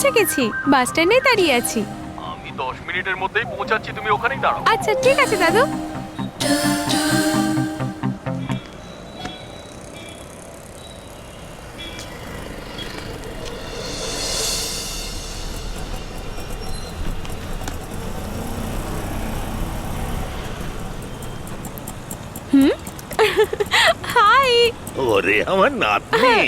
পৌঁছে গেছি। বাস স্ট্যান্ডে দাঁড়িয়ে আছি। আমি দশ মিনিটের মধ্যেই পৌঁছাচ্ছি তুমি ওখানেই দাঁড়াও। আচ্ছা ঠিক আছে দাদু। হাই! ওরে আমার নাতনি।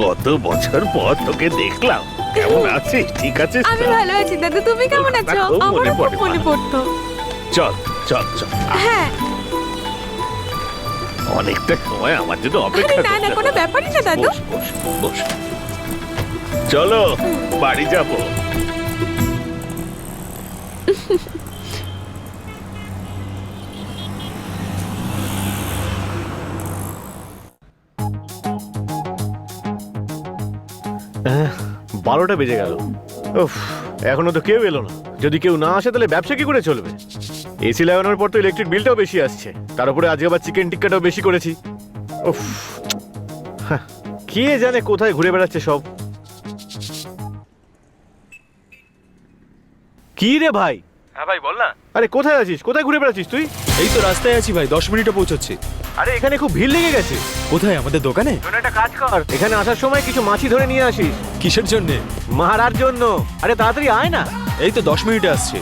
কত বছর পর তোকে দেখলাম। কেমন আছিস? ঠিক আছিস? আমি? ভালো আছি দাদু তুমি কেমন আছো? আমারও খুব মনে পড়তো। চল চল চল। হ্যাঁ। অনেকটা সময় আমার জন্য অপেক্ষা না না কোনো। ব্যাপারই না দাদু। বস বস চলো বাড়ি যাব। বারোটা বেজে গেল। উফ এখনও তো কেউ এলো না। যদি কেউ না আসে তাহলে ব্যবসা কি করে চলবে? এসি লাগানোর পর তো ইলেকট্রিক বিলটাও বেশি আসছে। তার উপরে আজকে আবার চিকেন টিক্কাটাও বেশি করেছি। উফ হ্যাঁ, কে জানে কোথায় ঘুরে বেড়াচ্ছে সব। কি রে ভাই? হ্যাঁ ভাই বল না। আরে কোথায় আছিস? কোথায় ঘুরে বেড়াচ্ছিস তুই? এই তো রাস্তায় আছি ভাই দশ মিনিটে পৌঁছচ্ছি। আরে এখানে খুব ভিড় লেগে গেছে। কোথায় আমাদের দোকানে? একটা কাজ কর। এখানে আসার সময় কিছু মাছি ধরে নিয়ে আসিস। কিসের জন্যে? মারার জন্য। আরে তাড়াতাড়ি আয় না। এই তো দশ মিনিটে আসছে।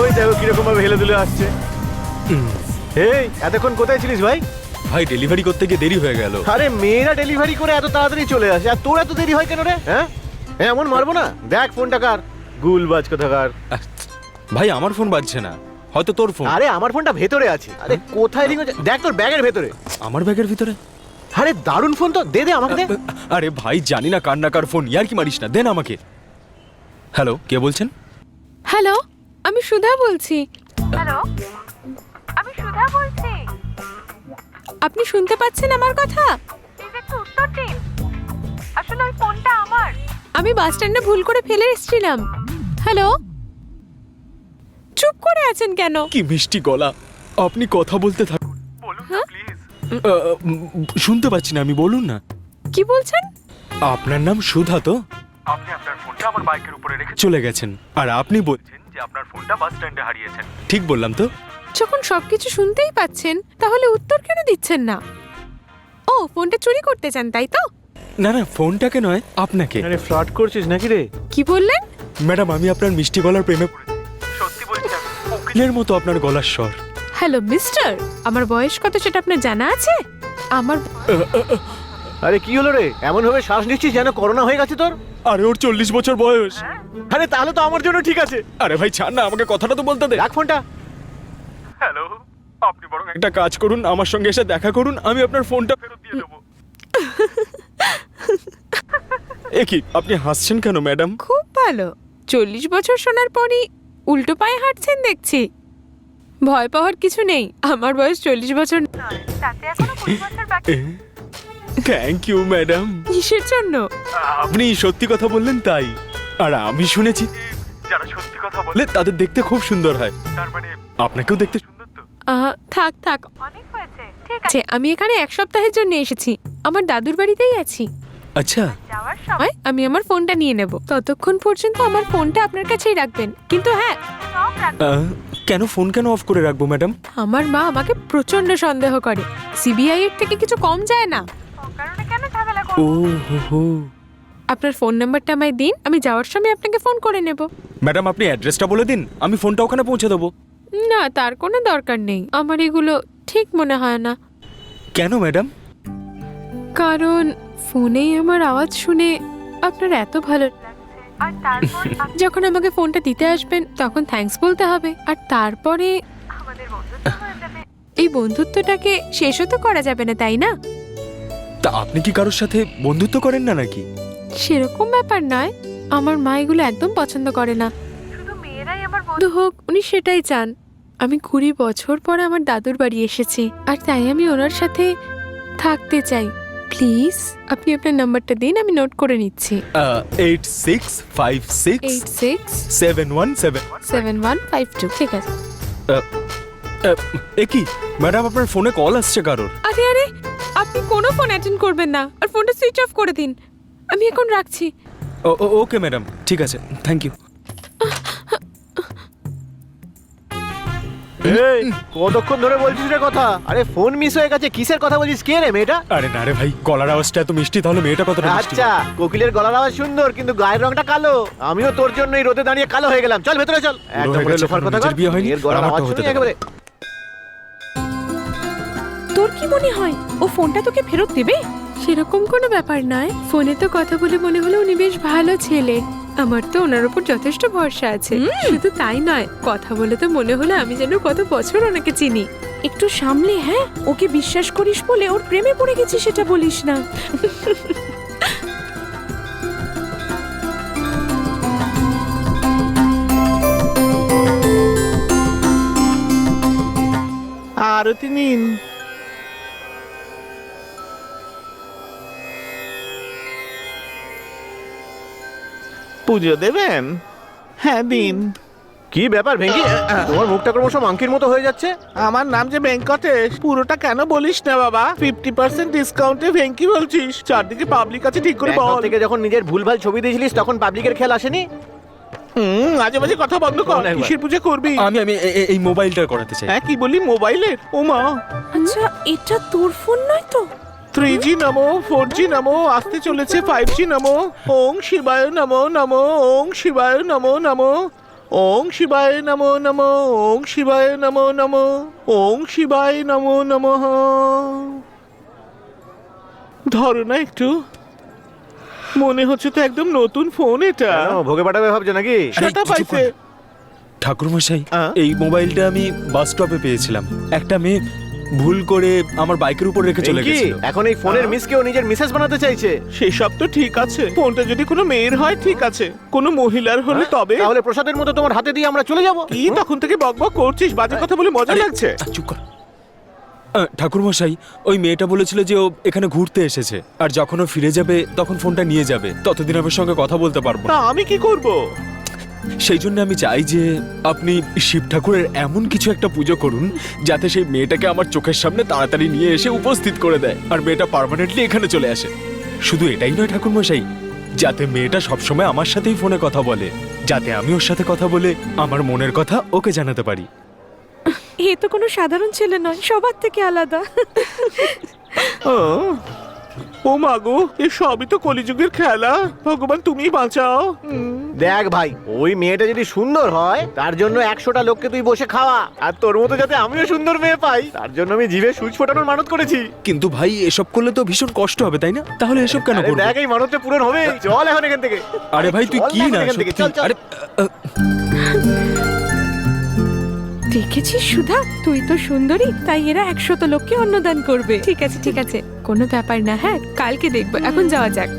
ওই দেখো কীরকম ভাবে হেলে দুলে আসছে। এই এতক্ষণ কোথায় ছিলিস ভাই? ভাই ডেলিভারি করতে গিয়ে দেরি হয়ে গেল। আরে মেয়েরা ডেলিভারি করে এত তাড়াতাড়ি চলে আসে আর তোর এত দেরি হয় কেন রে হ্যাঁ? হ্যাঁ এমন মারবো না। দেখ ফোনটা কার? গুলবাজ কোথাকার। ভাই আমার ফোন বাজছে না। হয়তো তোর ফোন। আরে আমার ফোনটা ভেতরে আছে। আরে কোথায় রিং দেখ তোর ব্যাগের ভেতরে। আমার ব্যাগের ভিতরে? আরে দারুণ ফোন তো দে দে আমাকে দে। আরে ভাই জানি না কার না কার ফোন। ইয়ার কি মারিস না দেন আমাকে। হ্যালো কে বলছেন? হ্যালো আমি সুধা বলছি। হ্যালো? আমি সুধা বলছি। আপনি শুনতে পাচ্ছেন আমার কথা? একটু উত্তর দিন। আসলে ওই ফোনটা আমার। আমি বাস স্ট্যান্ডে ভুল করে ফেলে এসেছিলাম। হ্যালো? চুপ করে আছেন কেন? কি মিষ্টি গলা। আপনি কথা বলতে থাকুন হ্যাঁ? আহ, উম, শুনতে পাচ্ছি না আমি বলুন না। কি বলছেন? আপনার নাম সুধা তো? আপনি আপনার ফোনটা আমার বাইকের উপরে রেখে চলে গেছেন। আর আপনি বলছেন যে আপনার ফোনটা বাস স্ট্যান্ডে হারিয়েছেন। ঠিক বললাম তো। যখন সবকিছু শুনতেই পাচ্ছেন তাহলে উত্তর কেন দিচ্ছেন না? ও ফোনটা চুরি করতে চান তাই তো? না না ফোনটাকে নয় আপনাকে। আরে ফ্লার্ট করছিস নাকি রে? কি বললেন? ম্যাডাম আমি আপনার মিষ্টি গলার প্রেমে পড়েছি। সত্যি বলছি আমি উকিল মতো আপনার গলার স্বর। হ্যালো মিস্টার আমার বয়স কত সেটা আপনার জানা আছে? আমার আরে কি হলো রে? এমন ভাবে শ্বাস নিচ্ছিস যেন করোনা হয়ে গেছে তোর? আরে ওর চল্লিশ বছর বয়স। আরে তাহলে তো আমার জন্য ঠিক আছে। আরে ভাই ছাড় না আমাকে কথাটা তো বলতে দে। রাখ ফোনটা। হ্যালো আপনি বরং একটা কাজ করুন আমার সঙ্গে এসে দেখা করুন আমি আপনার ফোনটা ফেরত দিয়ে দেবো। এ কি আপনি হাসছেন কেন ম্যাডাম? খুব ভালো। চল্লিশ বছর শোনার পরই উল্টো পায়ে হাঁটছেন দেখছি। ভয় পাওয়ার কিছু নেই আমার বয়স চল্লিশ বছর নয়, তাতে এখনও কুড়ি বছর বাকি। থ্যাংক ইউ ম্যাডাম কিসের জন্য? আপনি সত্যি কথা বললেন তাই। আর আমি শুনেছি। যারা সত্যি কথা বলে তাদের দেখতে খুব সুন্দর হয়। তার মানে আপনাকেও দেখতে সুন্দর তো? আহ, থাক থাক। অনেক হয়েছে। ঠিক আছে। আমি এখানে এক সপ্তাহের জন্য এসেছি। আমার দাদুর বাড়িতেই আছি। আচ্ছা। যাওয়ার সময় আমি আমার ফোনটা নিয়ে নেব। ততক্ষণ পর্যন্ত আমার ফোনটা আপনার কাছেই রাখবেন। কিন্তু হ্যাঁ। আহ, কেন ফোন কেন অফ করে রাখব ম্যাডাম আমার মা আমাকে প্রচণ্ড সন্দেহ করে। সিবিআই এর থেকে কিছু কম যায় না। ও হো হো আপনার ফোন নাম্বারটা আমায় দিন আমি যাওয়ার সময় আপনাকে ফোন করে নেব। ম্যাডাম আপনি অ্যাড্রেসটা বলে দিন আমি ফোনটা ওখানে পৌঁছে দেবো। না তার কোনো দরকার নেই। আমার এগুলো ঠিক মনে হয় না। কেন ম্যাডাম? কারণ ফোনেই আমার আওয়াজ শুনে আপনার এত ভালো যখন আমাকে ফোনটা দিতে আসবেন তখন থ্যাঙ্কস বলতে হবে। আর তারপরে এই বন্ধুত্বটাকে শেষও তো করা যাবে না তাই না? তা আপনি কি কারোর সাথে বন্ধুত্ব করেন না নাকি? সেরকম ব্যাপার নয়। আমার মা এগুলো একদম পছন্দ করে না। শুধু মেয়েরাই আমার বন্ধু। হোক উনি সেটাই চান। আমি কুড়ি বছর পর আমার দাদুর বাড়ি এসেছি আর তাই আমি ওনার সাথে থাকতে চাই। প্লিজ আপনি আপনার নাম্বারটা দিন আমি নোট করে নিচ্ছি। Eight six five six eight six seven one seven seven one five two ঠিক আছে। এ কি? ম্যাডাম আপনার ফোনে কল আসছে কারোর? আরে আরে আপনি কোনো ফোন অ্যাটেন্ড করবেন না। আর ফোনটা সুইচ অফ করে দিন। আমি এখন রাখছি। ওকে ম্যাডাম ঠিক আছে থ্যাংক ইউ এই কতক্ষণ ধরে বলছিস রে কথা? আরে ফোন মিস হয়ে গেছে কিসের কথা বলছিস? কে রে মেয়েটা? আরে না রে ভাই গলার আওয়াজটা এত মিষ্টি তাহলে মেয়েটা কতটা মিষ্টি? আচ্ছা কোকিলের গলার আওয়াজ সুন্দর কিন্তু গায়ের রংটা কালো। আমিও তোর জন্য এই রোদে দাঁড়িয়ে কালো হয়ে গেলাম। চল ভেতরে চল। একদম লোফার কথা বিয়ে হয়নি, এর গলার আওয়াজ শুনি একেবারে তোর কি মনে হয়? ও ফোনটা তোকে ফেরত দেবে? সেরকম কোনো ব্যাপার নয়। ফোনে তো কথা বলে মনে হলো উনি বেশ ভালো ছেলে। আমার তো ওনার উপর যথেষ্ট ভরসা আছে। শুধু তাই নয় কথা বলে তো মনে হলো আমি যেন কত বছর ওনাকে চিনি। একটু সামলে হ্যাঁ? ওকে বিশ্বাস করিস বলে ওর প্রেমে পড়ে গেছি সেটা বলিস না। আরতি নিন। পুজো দেবেন? হ্যাঁ দিন। কি ব্যাপার ভেঙ্কি? তোমার মুখটা ক্রমশ মাংকির মতো হয়ে যাচ্ছে। আমার নাম যে ভেঙ্কটেশ পুরোটা কেন বলিস না বাবা? ফিফটি পার্সেন্ট ডিসকাউন্টে ভেঙ্কি বলছিস। চারদিকে পাবলিক আছে ঠিক করে বল। থেকে যখন নিজের ভুলভাল ছবি দিয়েছিলিস তখন পাবলিকের খেয়াল আসেনি? হুম মাঝে মাঝে কথা বন্ধ কর। কিসের পুজো করবি? আমি আমি এই মোবাইলটা করাতে চাই। হ্যাঁ কি বলি মোবাইলের? ও মা আচ্ছা এটা তোর ফোন নয় তো? থ্রি জি নমো ফোর জি নমো আসতে চলেছে ফাইভ জি নমো। ওং শিবায় নমো নমো ওং শিবায় নমো নমো। ওং শিবায় নমো নমো ওং শিবায় নমো নমো ওং শিবায় নমো নমঃ। ধরো না একটু। মনে হচ্ছে তো একদম নতুন ফোন এটা। ভোগে পাঠাবে ভাবছ নাকি? সেটা পাইছে। কর। ঠাকুরমশাই? এই মোবাইলটা আমি বাস স্টপে পেয়েছিলাম। একটা মেয়ে ভুল করে আমার বাইকের উপর রেখে চলে ভেঙ্কি, গেছিল। এখন এই ফোনের? মিসকেও নিজের মিসেস বানাতে চাইছে। সেসব তো ঠিক আছে। ফোনটা যদি কোনো মেয়ের হয় ঠিক আছে। কোনো মহিলার হলে তবে তাহলে প্রসাদের মতো তোমার হাতে দিয়ে আমরা চলে যাব? কি? তখন থেকে বকবক করছিস বাজে কথা বলে মজা লাগছে। চুপ কর। ঠাকুরমশাই ওই মেয়েটা বলেছিল যে ও এখানে ঘুরতে এসেছে। আর যখন ও ফিরে যাবে তখন ফোনটা নিয়ে যাবে। ততদিন আমার সঙ্গে কথা বলতে পারব তা না আমি কি করব? সেই জন্য আমি চাই যে আপনি শিব ঠাকুরের এমন কিছু একটা পুজো করুন যাতে সেই মেয়েটাকে আমার চোখের সামনে তাড়াতাড়ি নিয়ে এসে উপস্থিত করে দেয়। আর মেয়েটা পার্মানেন্টলি এখানে চলে আসে। শুধু এটাই নয় ঠাকুরমশাই যাতে মেয়েটা সবসময় আমার সাথেই ফোনে কথা বলে যাতে আমি ওর সাথে কথা বলে আমার মনের কথা ওকে জানাতে পারি। এ তো কোনো সাধারণ ছেলে নয় সবার থেকে আলাদা। ও, ও মাগো এ সবই তো কলিযুগের খেলা। ভগবান তুমি বাঁচাও। দেখ ভাই ওই মেয়েটা যদি সুন্দর হয় তার জন্য একশোটা লোককে তুই বসে খাওয়া। আর তোর মতো যাতে আমিও সুন্দর মেয়ে পাই তার জন্য আমি জিভে সুচ ফোটানোর মানত করেছি। কিন্তু ভাই এসব করলে তো ভীষণ কষ্ট হবে তাই না? তাহলে এসব কেন করব? দেখ এই মানতটা পূরণ হবে চল এখন এখান থেকে। আরে ভাই তুই কি না চল, চল। আরে দেখেছিস সুধা? তুই তো সুন্দরী তাই এরা একশত লোককে অন্নদান করবে। ঠিক আছে ঠিক আছে। কোনো ব্যাপার না হ্যাঁ কালকে দেখব। এখন যাওয়া যাক।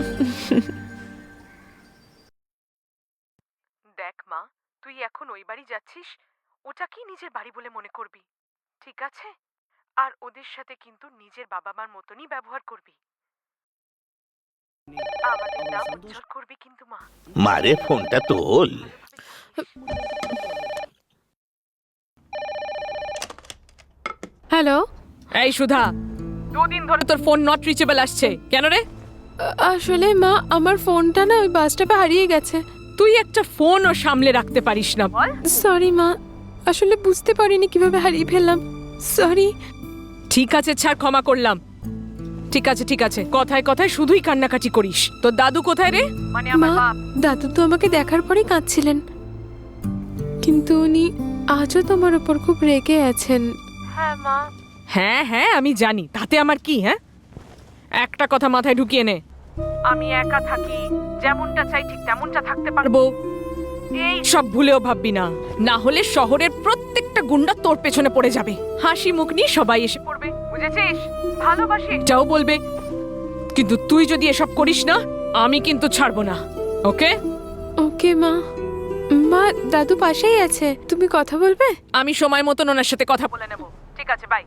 দেখ মা তুই এখন ওই বাড়ি যাচ্ছিস? ওটাকেই নিজের বাড়ি বলে মনে করবি? ঠিক আছে? আর ওদের সাথে কিন্তু নিজের বাবা মার মতনই ব্যবহার করবি। আমাদের নাম উজ্জ্বল করবি কিন্তু মা। মারে ফোনটা তোল। হ্যালো? এই সুধা দুদিন ধরে তোর ফোন নট রিচেবল আসছে। কেন রে? আসলে মা আমার ফোনটা না ওই বাস স্টপে হারিয়ে গেছে। তুই একটা ফোনও সামলে রাখতে পারিস না। বল। সরি মা আসলে বুঝতে পারিনি কীভাবে হারিয়ে ফেললাম। সরি ঠিক আছে ছাড় ক্ষমা করলাম। ঠিক আছে ঠিক আছে কথায় কথায় শুধুই কান্নাকাটি করিস। তোর দাদু কোথায় রে? মানে মা দাদু তো আমাকে দেখার পরেই কাঁদছিলেন। কিন্তু উনি আজও তোমার ওপর খুব রেগে আছেন। হ্যাঁ মা। হ্যাঁ হ্যাঁ আমি জানি। তাতে আমার কি হ্যাঁ? একটা কথা মাথায় ঢুকিয়ে নে। আমি একা থাকি যেমনটা চাই ঠিক তেমনটা থাকতে পারব। এই সব ভুলেও ভাববি না। না হলে শহরের প্রত্যেকটা গুন্ডা তোর পেছনে পড়ে যাবে। হাসি মুখ নিয়ে সবাই এসে পড়বে বুঝেছিস? ভালোবাসি যাও বলবে কিন্তু তুই যদি এসব করিস না আমি কিন্তু ছাড়বো না। ওকে? ওকে মা। মা দাদু পাশেই আছে। তুমি কথা বলবে? আমি সময় মতন ওনার সাথে কথা বলে নেব। ঠিক আছে বাই